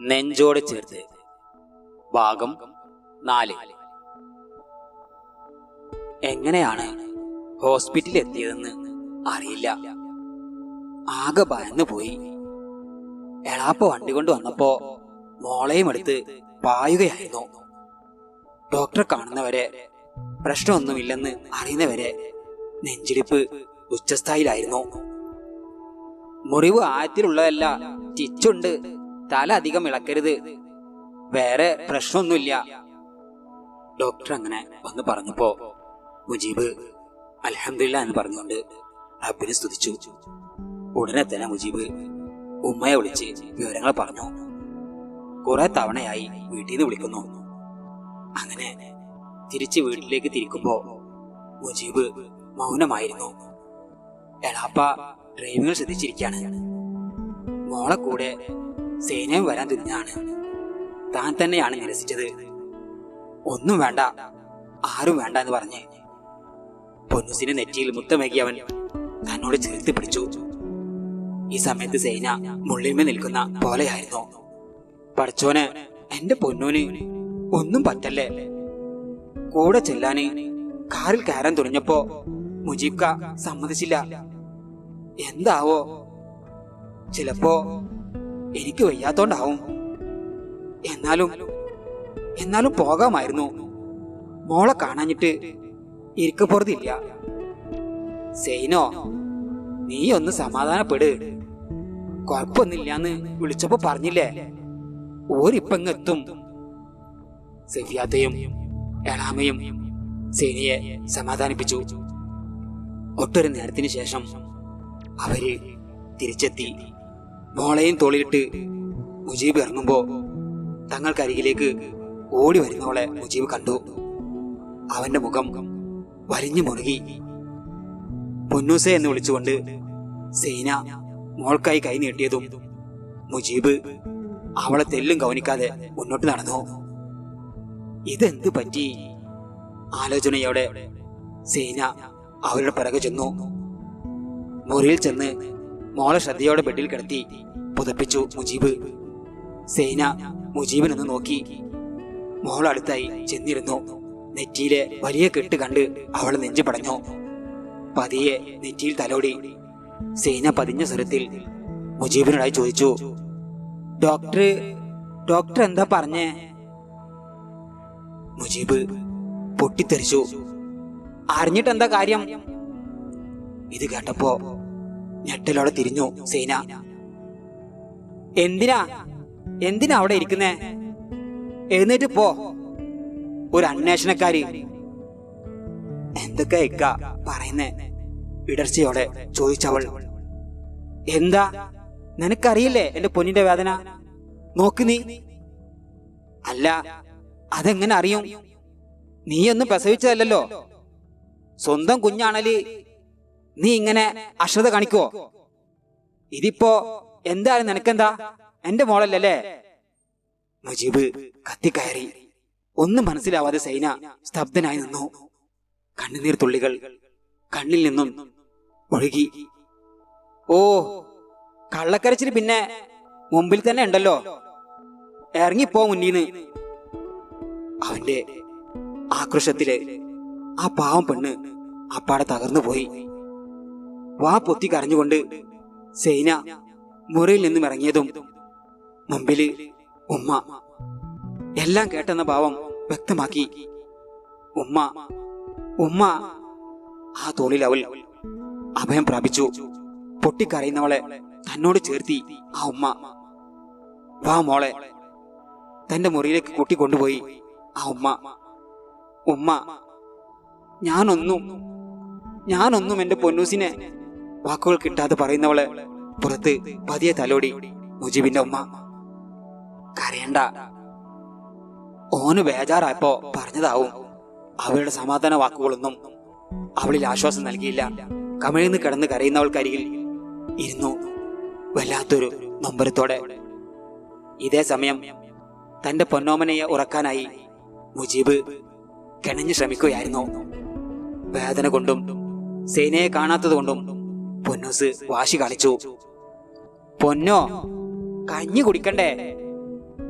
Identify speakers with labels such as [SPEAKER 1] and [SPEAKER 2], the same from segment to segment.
[SPEAKER 1] നെഞ്ചോട് ചേർത്ത്. ഭാഗം നാല്. എങ്ങനെയാണ് ഹോസ്പിറ്റലിൽ എത്തിയതെന്ന് അറിയില്ല. ആകെ ഭയന്നു പോയി. എളാപ്പ വണ്ടി കൊണ്ട് വന്നപ്പോ മോളെയും എടുത്ത് പായുകയായിരുന്നു. ഡോക്ടറെ കാണുന്നവരെ പ്രശ്നമൊന്നുമില്ലെന്ന് അറിയുന്നവരെ നെഞ്ചിടിപ്പ് ഉച്ചസ്ഥായിലായിരുന്നു. മുറിവ് ആയത്തിലുള്ളതല്ല സ്റ്റിച്ചുണ്ട് തല അധികം ഇളക്കരുത്. വേറെ പ്രശ്നമൊന്നുമില്ല. ഡോക്ടർ അങ്ങനെ വന്ന് പറഞ്ഞപ്പോ മുജീബ് അലഹമില്ല എന്ന് പറഞ്ഞുകൊണ്ട് റബ്ബിനെ സ്തുതിച്ചു. ഉടനെ തന്നെ മുജീബ് ഉമ്മയെ വിളിച്ച് വിവരങ്ങൾ പറഞ്ഞു. കുറെ തവണയായി വീട്ടിൽ നിന്ന് വിളിക്കുന്നു. അങ്ങനെ തിരിച്ച് വീട്ടിലേക്ക് തിരിക്കുമ്പോ മുജീബ് മൗനമായിരുന്നു. എളാപ്പ ഡ്രൈവിംഗ് ശ്രദ്ധിച്ചിരിക്കാണ് മോളെ കൂടെ സേനയും വരാൻ തുനിഞ്ഞാണ്. താൻ തന്നെയാണ് നിരസിച്ചത് ഒന്നും വേണ്ട ആരും വേണ്ട എന്ന് പറഞ്ഞ് പൊന്നുസിന്റെ നെറ്റിയിൽ മുത്തമേകി അവൻ തന്നോട് ചേർത്ത് പിടിച്ചു. ഈ സമയത്ത് സേന മുള്ളിന്മേൽ നിൽക്കുന്ന പോലെയായിരുന്നു. പഠിച്ചോന് എന്റെ പൊന്നൂന് ഒന്നും പറ്റല്ലേ? കൂടെ ചെല്ലാന് കാറിൽ കയറാൻ തുടങ്ങിയപ്പോ മുജീബ്ക സമ്മതിച്ചില്ല. എന്താവോ? ചിലപ്പോ എനിക്ക് വയ്യാത്തോണ്ടാവും. എന്നാലും എന്നാലും പോകാമായിരുന്നു. മോളെ കാണാഞ്ഞിട്ട് ഇരിക്കപ്പുറത്തില്ല സെയിനോ നീ ഒന്ന് സമാധാനപ്പെട്. കുഴപ്പമൊന്നുമില്ലാന്ന് വിളിച്ചപ്പോ പറഞ്ഞില്ലേ? ഓരിപ്പങ്ങെത്തും. സെഫിയാത്തയും എളാമയും സേനയെ സമാധാനിപ്പിച്ചു. ഒട്ടൊരു നേരത്തിന് ശേഷം അവർ തിരിച്ചെത്തി. മോളെയും തോളിയിട്ട് മുജീബ് ഇറങ്ങുമ്പോ തങ്ങൾക്കരികിലേക്ക് ഓടി വരുന്നവളെ മുജീബ് കണ്ടു. അവന്റെ മുഖം വലിഞ്ഞു മുറുകി. പൊന്നൂസ എന്ന് വിളിച്ചുകൊണ്ട് സേന മോൾക്കായി കൈ നീട്ടിയതും മുജീബ് അവളെ തെല്ലും കവനിക്കാതെ മുന്നോട്ട് നടന്നു. ഇതെന്ത് പറ്റി? ആലോചനയോടെ സേന അവരുടെ പിറകെ ചെന്നു. മുറിയിൽ ചെന്ന് മോളെ ശ്രദ്ധയോടെ ബെഡിൽ കിടത്തി പുതപ്പിച്ചു മുജീബ്. സേന മുജീബിനൊന്ന് നോക്കി. മോൾ അടുത്തായി ചെന്നിരുന്നു. നെറ്റിയിലെ വലിയ കെട്ട് കണ്ട് അവൾ നെഞ്ചു പടഞ്ഞു. പതിയെ നെറ്റിയിൽ തലോടി. സേന പതിഞ്ഞ സ്വരത്തിൽ മുജീബിനോടായി ചോദിച്ചു ഡോക്ടർ ഡോക്ടർ എന്താ പറഞ്ഞേ? മുജീബ് പൊട്ടിത്തെറിച്ചു അറിഞ്ഞിട്ടെന്താ കാര്യം? ഇത് കേട്ടപ്പോ ഞെട്ടലോടെ തിരിഞ്ഞു സേന. എന്തിനാ? എന്തിനാ അവിടെ ഇരിക്കുന്നേ? എഴുന്നേറ്റ് പോ. ഒരു അന്വേഷണക്കാരി. എന്തൊക്കെ ഇക്ക പറയുന്നേ? ഇടർച്ചയോടെ ചോദിച്ചവൾ. എന്താ? നിനക്കറിയില്ലേ എന്റെ പൊന്നിന്റെ വേദന? നോക്ക് നീ. അല്ല അതെങ്ങനെ അറിയും? നീയൊന്നും പ്രസവിച്ചതല്ലോ സ്വന്തം കുഞ്ഞാണൽ. നീ ഇങ്ങനെ അശ്രദ്ധ കാണിക്കോ ഇതിപ്പോ എന്തായാലും നിനക്കെന്താ? എന്റെ മോളല്ലല്ലേ? മുജീബ് കത്തിക്കയറി. ഒന്നും മനസ്സിലാവാതെ സൈന സ്തബ്ധനായി നിന്നു. കണ്ണുനീർ തുള്ളികൾ കണ്ണിൽ നിന്നും ഒഴുകി. ഓ കള്ളക്കരച്ചിൽ പിന്നെ മുമ്പിൽ തന്നെ ഉണ്ടല്ലോ. ഇറങ്ങിപ്പോ മുന്നീന്ന്. അവന്റെ ആക്രോശത്തിൽ ആ പാവം പെണ്ണ് അപ്പാടെ തകർന്നു പോയി വാ പൊത്തി കരഞ്ഞുകൊണ്ട് സേന മുറിയിൽ നിന്നും ഇറങ്ങിയതും മുമ്പിൽ ഉമ്മ എല്ലാം കേട്ടെന്ന ഭാവം വ്യക്തമാക്കി. ഉമ്മ ഉമ്മ ആ തോളിൽ അവൾ അഭയം പ്രാപിച്ചു. പൊട്ടിക്കരയുന്നവളെ തന്നോട് ചേർത്തി ആ ഉമ്മ. വാ മോളെ തന്റെ മുറിയിലേക്ക് കൂട്ടിക്കൊണ്ടുപോയി ആ ഉമ്മ. ഉമ്മ ഞാനൊന്നും ഞാനൊന്നും എന്റെ പൊന്നൂസിനെ വാക്കുകൾ കിട്ടാതെ പറയുന്നവൾ പുറത്ത് പതിയെ തലോടി. മുജീബിന്റെ ഉമ്മ കരയണ്ട. ഓന് ബേജാറായപ്പോ പറഞ്ഞതാവും. അവളുടെ സമാധാന വാക്കുകളൊന്നും അവളിൽ ആശ്വാസം നൽകിയില്ല. കമിഴ്ന്ന് കിടന്ന് കരയുന്നവൾക്കരികിൽ ഇരുന്നു വല്ലാത്തൊരു നൊമ്പരത്തോടെ. ഇതേ സമയം തന്റെ പൊന്നോമനയെ ഉറക്കാനായി മുജീബ് കിണഞ്ഞു ശ്രമിക്കുകയായിരുന്നു. വേദന കൊണ്ടും സേനയെ കാണാത്തത് കൊണ്ടും പൊന്നൂസ് വാശി കാണിച്ചു. പൊന്നോ കഞ്ഞി കുടിക്കണ്ടേ?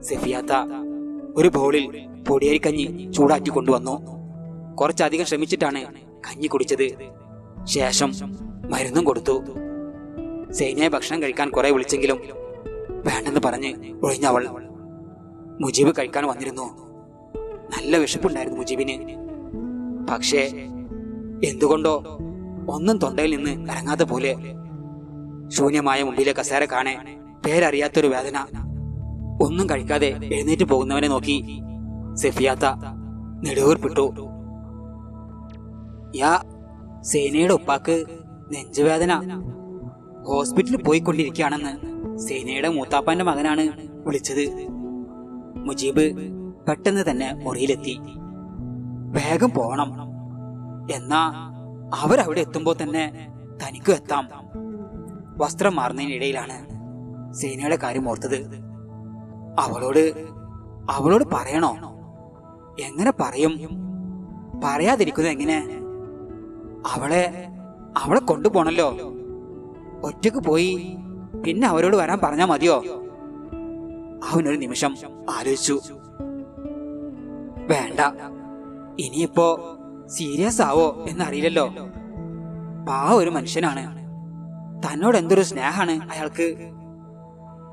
[SPEAKER 1] സെഫിയാത്ത ഒരു ബൗളിൽ പൊടിയരിക്കഞ്ഞി ചൂടാക്കി കൊണ്ടുവന്നു. കുറച്ചധികം ശ്രമിച്ചിട്ടാണ് കഞ്ഞി കുടിച്ചത്. ശേഷം മരുന്നും കൊടുത്തു. സൈനയെ ഭക്ഷണം കഴിക്കാൻ കുറെ വിളിച്ചെങ്കിലും വേണ്ടെന്ന് പറഞ്ഞ് ഒഴിഞ്ഞവൾ മുജീബ് കഴിക്കാൻ വന്നിരുന്നു. നല്ല വിശപ്പുണ്ടായിരുന്നു മുജീബിന്. പക്ഷേ എന്തുകൊണ്ടോ ഒന്നും തൊണ്ടയിൽ നിന്ന് ഇറങ്ങാതെ പോലെ. ശൂന്യമായ മുമ്പിലെ കസേര കാണെ പേരറിയാത്തൊരു വേദന. ഒന്നും കഴിക്കാതെ എഴുന്നേറ്റ് പോകുന്നവനെ നോക്കി സെഫിയാത്ത നെടുവീർപ്പിട്ടു. യാ സേനയുടെ ഉപ്പാക്ക് നെഞ്ചുവേദന. ഹോസ്പിറ്റലിൽ പോയിക്കൊണ്ടിരിക്കുകയാണെന്ന് സേനയുടെ മൂത്താപ്പാന്റെ മകനാണ് വിളിച്ചത്. മുജീബ് പെട്ടെന്ന് തന്നെ മുറിയിലെത്തി. വേഗം പോകണം എന്നാ അവരവിടെ എത്തുമ്പോൾ തന്നെ തനിക്കും എത്താം. വസ്ത്രം മാറുന്നതിനിടയിലാണ് സേനയുടെ കാര്യം ഓർത്തത്. അവളോട് അവളോട് പറയണോ? എങ്ങനെ പറയും? പറയാതിരിക്കുന്നത് എങ്ങനെ? അവളെ അവളെ കൊണ്ടുപോണല്ലോ. ഒറ്റയ്ക്ക് പോയി പിന്നെ അവരോട് വരാൻ പറഞ്ഞാ മതിയോ? അവനൊരു നിമിഷം ആലോചിച്ചു. വേണ്ട ഇനിയിപ്പോ സീരിയസ് ആവോ എന്നറിയില്ലല്ലോ. പാ ഒരു മനുഷ്യനാണ്. തന്നോട് എന്തൊരു സ്നേഹാണ് അയാൾക്ക്.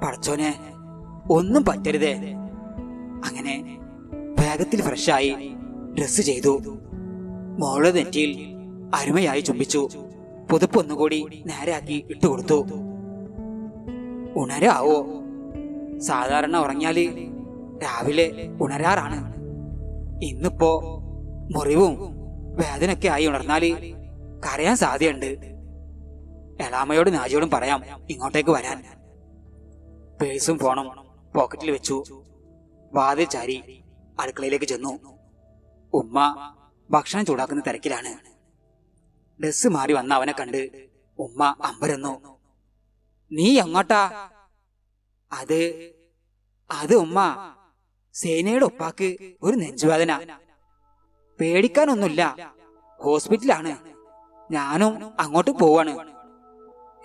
[SPEAKER 1] പടച്ചോനെ ഒന്നും പറ്റരുതേ. അങ്ങനെ വേഗത്തിൽ ഫ്രഷായി ഡ്രസ് ചെയ്തു. മോളുടെ നെറ്റിയിൽ അരുമയായി ചുംബിച്ചു. പുതുപ്പ് ഒന്നുകൂടി നേരെയാക്കി ഇട്ടുകൊടുത്തു. ഉണരാവോ? സാധാരണ ഉറങ്ങിയാൽ രാവിലെ ഉണരാറാണ്. ഇന്നിപ്പോ മുറിവും വേദനയൊക്കെ ആയി ഉണർന്നാൽ കരയാൻ സാധ്യതയുണ്ട്. എളാമയോടും നാജിയോടും പറയാം ഇങ്ങോട്ടേക്ക് വരാൻ. പേഴ്സും ഫോണും പോക്കറ്റിൽ വെച്ചു. വാതിൽ ചാരി അടുക്കളയിലേക്ക് ചെന്നു. ഉമ്മ ഭക്ഷണം ചൂടാക്കുന്ന തിരക്കിലാണ്. ഡ്രസ് മാറി വന്ന അവനെ കണ്ട് ഉമ്മ അമ്പരന്നു. നീ എങ്ങോട്ടാ? അത് അത് ഉമ്മ സേനയുടെ ഉപ്പാക്ക് ഒരു നെഞ്ചുവേദന. പേടിക്കാനൊന്നുമില്ല. ഹോസ്പിറ്റലാണ്. ഞാനും അങ്ങോട്ട് പോവാണ്.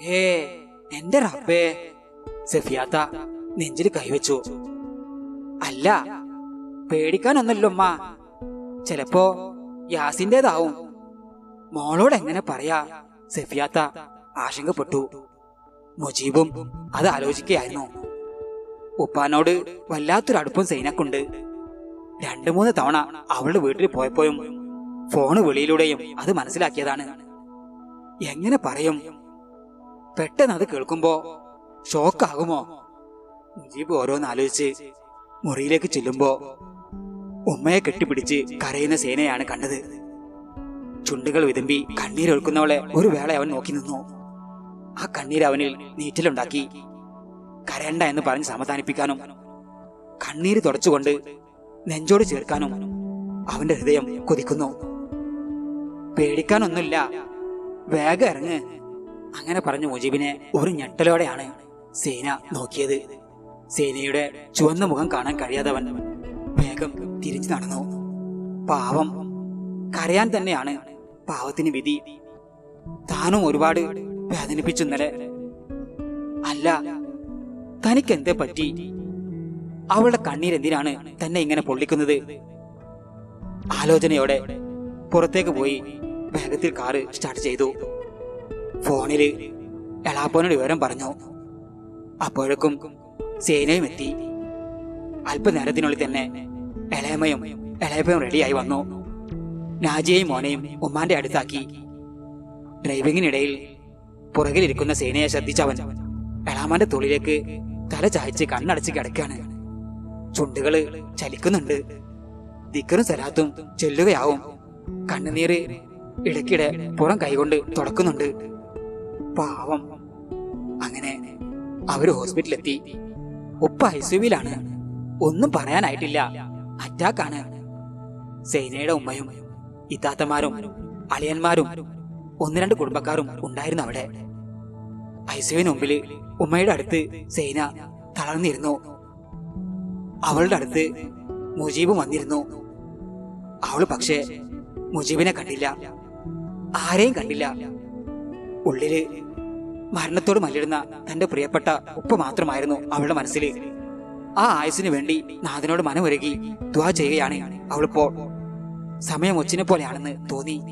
[SPEAKER 1] ഏ എന്റെ റബ്ബേ. സഫിയാത്ത നെഞ്ചിൽ കൈവച്ചു. അല്ല പേടിക്കാനൊന്നുമില്ല ഉമ്മ. ചിലപ്പോ യാസിന്റേതാവും. മോളോട് എങ്ങനെ പറയാ? സഫിയാത്ത ആശങ്കപ്പെട്ടു. മുജീബും അത് ആലോചിക്കുകയായിരുന്നു ഉപ്പാനോട് വല്ലാത്തൊരു അടുപ്പം സൈനക്കുണ്ട്. രണ്ടു മൂന്ന് തവണ അവളുടെ വീട്ടിൽ പോയപ്പോഴും ഫോണ് വെളിയിലൂടെയും അത് മനസ്സിലാക്കിയതാണ്. എങ്ങനെ പറയും? പെട്ടെന്ന് അത് കേൾക്കുമ്പോ ഷോക്കാകുമോ മുജീബ് ഓരോന്ന് ആലോചിച്ച് മുറിയിലേക്ക് ചെല്ലുമ്പോ ഉമ്മയെ കെട്ടിപ്പിടിച്ച് കരയുന്ന സേനയാണ് കണ്ടത്. ചുണ്ടുകൾ വിതുമ്പി കണ്ണീരൊഴുക്കുന്നവളെ ഒരു വേള അവൻ നോക്കി നിന്നു. ആ കണ്ണീർ അവനിൽ നീറ്റിലുണ്ടാക്കി. കരയണ്ട എന്ന് പറഞ്ഞ് സമാധാനിപ്പിക്കാനും കണ്ണീര് തുടച്ചുകൊണ്ട് നെഞ്ചോട് ചേർക്കാനും അവന്റെ ഹൃദയം കൊതിക്കുന്നു. പേടിക്കാനൊന്നുമില്ല. വേഗ ഇറങ്ങ്. അങ്ങനെ പറഞ്ഞ മുജീബിനെ ഒരു ഞെട്ടലോടെയാണ് സേന നോക്കിയത്. സേനയുടെ ചുവന്ന മുഖം കാണാൻ കഴിയാതവൻ വേഗം തിരിച്ചു നടന്നു. പാവം. കരയാൻ തന്നെയാണ് പാവത്തിന് വിധി. താനും ഒരുപാട് വേദനിപ്പിച്ചു ഇന്നലെ. അല്ല തനിക്ക് എന്തേ പറ്റി? അവളുടെ കണ്ണീരെന്തിനാണ് തന്നെ ഇങ്ങനെ പൊള്ളിക്കുന്നത്? ആലോചനയോടെ പുറത്തേക്ക് പോയി വേഗത്തിൽ കാറ് സ്റ്റാർട്ട് ചെയ്തു. ഫോണിൽ എളാപ്പോനോട് വിവരം പറഞ്ഞു. അപ്പോഴേക്കും സേനയും എത്തി. അല്പനേരത്തിനുള്ളിൽ തന്നെ എളയമ്മയും എളയപ്പയും റെഡിയായി വന്നു. നാജിയെയും മോനെയും ഉമ്മാന്റെ അടുത്താക്കി. ഡ്രൈവിങ്ങിനിടയിൽ പുറകിലിരിക്കുന്ന സേനയെ ശ്രദ്ധിച്ചവൻ എളാമാന്റെ തൊളിലേക്ക് തല ചായച്ച് കണ്ണടച്ച് കിടക്കാണ് ചുണ്ടുകൾ ചലിക്കുന്നുണ്ട്. ദിക്കറും സലാത്തും ചെല്ലുകയാവും. കണ്ണുനീര് ഇടയ്ക്കിടെ പുറം കൈകൊണ്ട് തുടക്കുന്നുണ്ട് പാവം. അങ്ങനെ അവർ ഹോസ്പിറ്റലിലെത്തി. ഉപ്പ ഐസിയുവിലാണ്. ഒന്നും പറയാനായിട്ടില്ല. അറ്റാക്കാണ്. സൈനയുടെ ഉമ്മയും ഇത്താത്തമാരും അളിയന്മാരും ഒന്ന് രണ്ട് കുടുംബക്കാരും ഉണ്ടായിരുന്നു അവിടെ. ഐസുവിന് മുമ്പിൽ ഉമ്മയുടെ അടുത്ത് സൈന തളർന്നിരുന്നു. അവളുടെ അടുത്ത് മുജീബ് വന്നിരുന്നു. അവൾ പക്ഷേ മുജീബിനെ കണ്ടില്ല. ആരെയും കണ്ടില്ല. ഉള്ളിൽ മരണത്തോട് മല്ലിടുന്ന തന്റെ പ്രിയപ്പെട്ട ഉപ്പ മാത്രമായിരുന്നു അവളുടെ മനസ്സിൽ ആ ആയുസിനു വേണ്ടി നാഥനോട് മനമൊരുകി ദ്വാ ചെയ്യുകയാണ് അവളിപ്പോൾ. സമയം ഒച്ചിനെ പോലെയാണെന്ന് തോന്നി.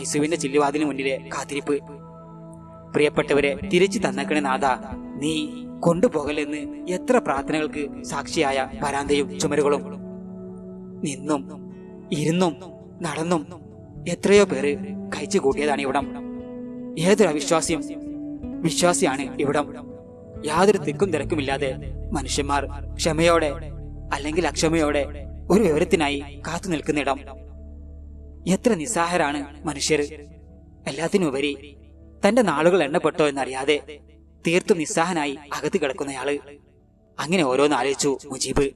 [SPEAKER 1] ഐസുവിന്റെ ചില്ലുവാതിന് മുന്നിലെ കാത്തിരിപ്പ്. പ്രിയപ്പെട്ടവരെ തിരിച്ചു തന്നേക്കണേ നാഥ നീ കൊണ്ടുപോകലെന്ന് എത്ര പ്രാർത്ഥനകൾക്ക് സാക്ഷിയായ വരാന്തയും ചുമരുകളും. നിന്നും ഇരുന്നും നടന്നും എത്രയോ പേര് കഴിച്ചു കൂട്ടിയതാണ് ഇവിടം. ഏതൊരു അവിശ്വാസിയും വിശ്വാസിയാണ് ഇവിടം. യാതൊരു തിക്കും തിരക്കുമില്ലാതെ മനുഷ്യന്മാർ ക്ഷമയോടെ അല്ലെങ്കിൽ അക്ഷമയോടെ ഒരു വിവരത്തിനായി കാത്തു നിൽക്കുന്നിടം. എത്ര നിസ്സാഹരാണ് മനുഷ്യർ. എല്ലാത്തിനുപരി തന്റെ നാളുകൾ എണ്ണപ്പെട്ടോ എന്നറിയാതെ തീർത്തും നിസ്സാഹനായി അകത്ത് കിടക്കുന്നയാൾ. അങ്ങനെ ഓരോന്ന് ആലോചിച്ചു മുജീബ്.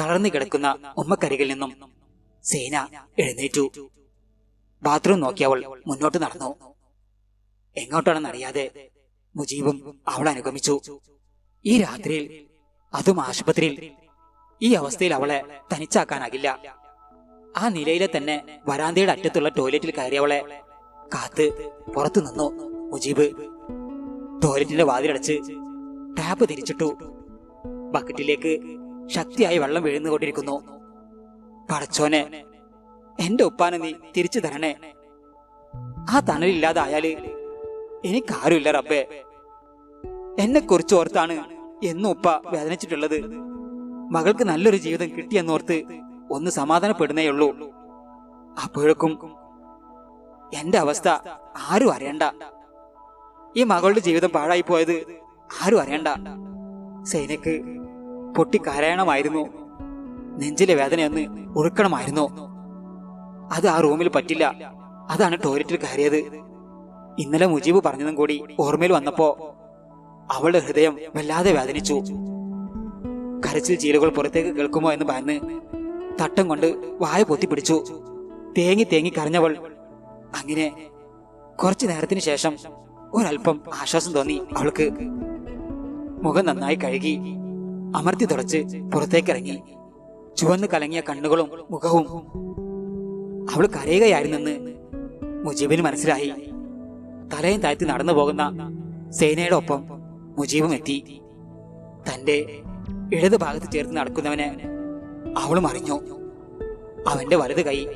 [SPEAKER 1] തളർന്നു കിടക്കുന്ന ഉമ്മക്കരികിൽ നിന്നും സേന എഴുന്നേറ്റു. ബാത്റൂം നോക്കിയവൾ മുന്നോട്ട് നടന്നു. എങ്ങോട്ടാണെന്നറിയാതെ മുജീബും അവളെ അനുഗമിച്ചു. ഈ രാത്രിയിൽ അതും ആശുപത്രിയിൽ ഈ അവസ്ഥയിൽ അവളെ തനിച്ചാക്കാനാകില്ല. ആ നിലയിലെ തന്നെ വരാന്തയുടെ അറ്റത്തുള്ള ടോയ്ലറ്റിൽ കയറിയവളെ കാത്ത് പുറത്തു നിന്നു മുജീബ്. ടോയ്ലറ്റിന്റെ വാതിലടച്ച് ടാപ്പ് തിരിച്ചിട്ടു. ബക്കറ്റിലേക്ക് ശക്തിയായി വെള്ളം വീഴുന്നുകൊണ്ടിരിക്കുന്നു. പടച്ചോനെ എന്റെ ഉപ്പാനെ നീ തിരിച്ചു തരണേ. ആ തണലില്ലാതായാൽ എനിക്കാരുമില്ല റബ്ബേ. എന്നെ കുറിച്ച് ഓർത്താണ് എന്നും ഉപ്പ വേദനിച്ചിട്ടുള്ളത്. മകൾക്ക് നല്ലൊരു ജീവിതം കിട്ടിയെന്നോർത്ത് ഒന്ന് സമാധാനപ്പെടുന്നേയുള്ളൂ. അപ്പോഴേക്കും എന്റെ അവസ്ഥ ആരും അറിയണ്ട. ഈ മകളുടെ ജീവിതം പാഴായി പോയത് ആരും അറിയണ്ട. സൈനക്ക് പൊട്ടിക്കരയണമായിരുന്നു നെഞ്ചിലെ വേദനയൊന്ന് ഒഴുക്കണമായിരുന്നു അത് ആ റൂമിൽ പറ്റില്ല. അതാണ് ടോയ്ലറ്റിൽ കയറിയത്. ഇന്നലെ മുജീബ് പറഞ്ഞതും കൂടി ഓർമ്മയിൽ വന്നപ്പോ അവളുടെ ഹൃദയം വല്ലാതെ വേദനിച്ചു. കരച്ചിൽ ചീലുകൾ പുറത്തേക്ക് കേൾക്കുമോ എന്ന് പറഞ്ഞ് തട്ടം കൊണ്ട് വായ പൊത്തി പിടിച്ചു. തേങ്ങി തേങ്ങി കരഞ്ഞവൾ അങ്ങനെ കുറച്ചു നേരത്തിന് ശേഷം ഒരല്പം ആശ്വാസം തോന്നി. അവൾക്ക് മുഖം നന്നായി കഴുകി അമർത്തി തുടച്ച് പുറത്തേക്കിറങ്ങി. ചുവന്ന് കലങ്ങിയ കണ്ണുകളും മുഖവും അവൾ കരയുകയായിരുന്നെന്ന് മുജീബിന് മനസ്സിലായി. തലയും താഴ്ത്തി നടന്നു പോകുന്ന സേനയുടെ ഒപ്പം മുജീബും എത്തി. തന്റെ ഇടത് ഭാഗത്ത് ചേർത്ത് നടക്കുന്നവനെ അവളും അറിഞ്ഞു. അവന്റെ വലത് കൈ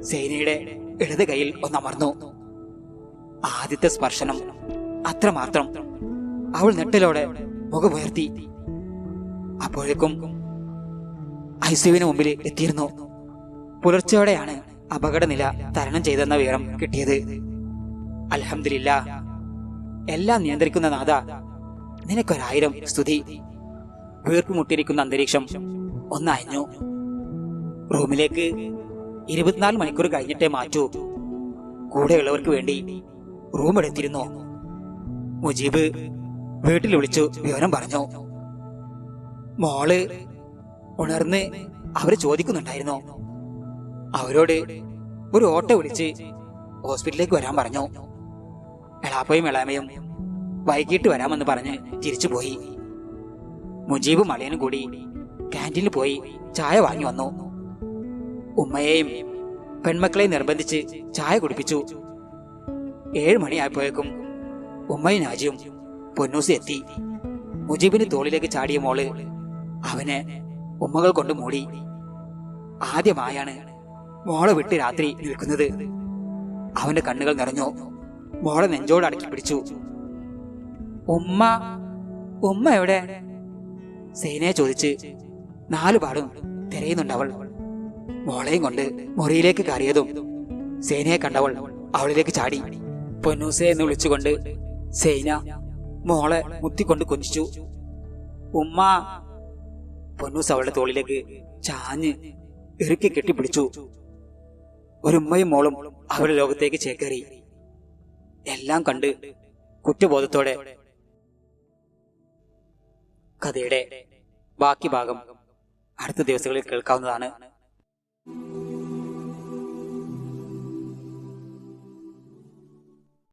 [SPEAKER 1] സേനയുടെ ഇടത് കൈയിൽ ഒന്നമർന്നു ആദ്യത്തെ സ്പർശനം അത്രമാത്രം അവൾ നെട്ടലോടെ മുഖമുയർത്തി. അപ്പോഴേക്കും ഐസുവിന് മുമ്പിൽ എത്തിയിരുന്നു. പുലർച്ചയോടെയാണ് അപകടനില തരണം ചെയ്തെന്ന വിവരം കിട്ടിയത്. അലഹമില്ല എല്ലാം നിയന്ത്രിക്കുന്ന നാഥ നിനക്കൊരായിരം സ്തുതി. വീർപ്പുമുട്ടിരിക്കുന്ന അന്തരീക്ഷം ഒന്നയഞ്ഞു. റൂമിലേക്ക് ഇരുപത്തിനാല് മണിക്കൂർ കഴിഞ്ഞിട്ടേ മാറ്റൂ. കൂടെയുള്ളവർക്ക് വേണ്ടി റൂം എടുത്തിരുന്നു മുജീബ് വീട്ടിൽ വിളിച്ചു വിവരം പറഞ്ഞു. മോൾ ഉണർന്ന് അവർ ചോദിക്കുന്നുണ്ടായിരുന്നു. അവരോട് ഒരു ഓട്ടോ വിളിച്ച് ഹോസ്പിറ്റലിലേക്ക് വരാൻ പറഞ്ഞു. എളാപ്പയും എളാമയും വൈകിട്ട് വരാമെന്ന് പറഞ്ഞ് തിരിച്ചുപോയി മുജീബ് മളയനും കൂടി ക്യാന്റീനിൽ പോയി ചായ വാങ്ങി വന്നു. ഉമ്മയെയും പെൺമക്കളെയും നിർബന്ധിച്ച് ചായ കുടിപ്പിച്ചു. ഏഴ് മണിയായപ്പോഴേക്കും ഉമ്മയും നാജിയും പൊന്നൂസി എത്തി. മുജീബിന് തോളിലേക്ക് ചാടിയ മോൾ അവനെ ഉമ്മകൾ കൊണ്ട് മൂടി. ആദ്യമായാണ് മോളെ വിട്ട് രാത്രി നിൽക്കുന്നത്. അവന്റെ കണ്ണുകൾ നിറഞ്ഞു. മോളെ നെഞ്ചോട് അടക്കി പിടിച്ചു. ഉമ്മ ഉമ്മ എവിടെ? സേനയെ ചോദിച്ച് നാലുപാടും തിരയുന്നുണ്ടവൾ മോളെയും കൊണ്ട് മുറിയിലേക്ക് കയറിയതും സേനയെ കണ്ടവൾ അവളിലേക്ക് ചാടി. പൊന്നൂസെ എന്ന് വിളിച്ചുകൊണ്ട് സൈന മോളെ മുത്തിക്കൊണ്ട് കൊഞ്ചിച്ചു. ഉമ്മ പൊന്നൂസ് അവളുടെ തോളിലേക്ക് ചാഞ്ഞ് ഇറുക്കി കെട്ടിപ്പിടിച്ചു. ഒരു ഉമ്മയും മോളും അവരുടെ ലോകത്തേക്ക് ചേക്കേറി. എല്ലാം കണ്ട് കുറ്റബോധത്തോടെ കഥയുടെ ബാക്കി ഭാഗം അടുത്ത ദിവസങ്ങളിൽ കേൾക്കാവുന്നതാണ്.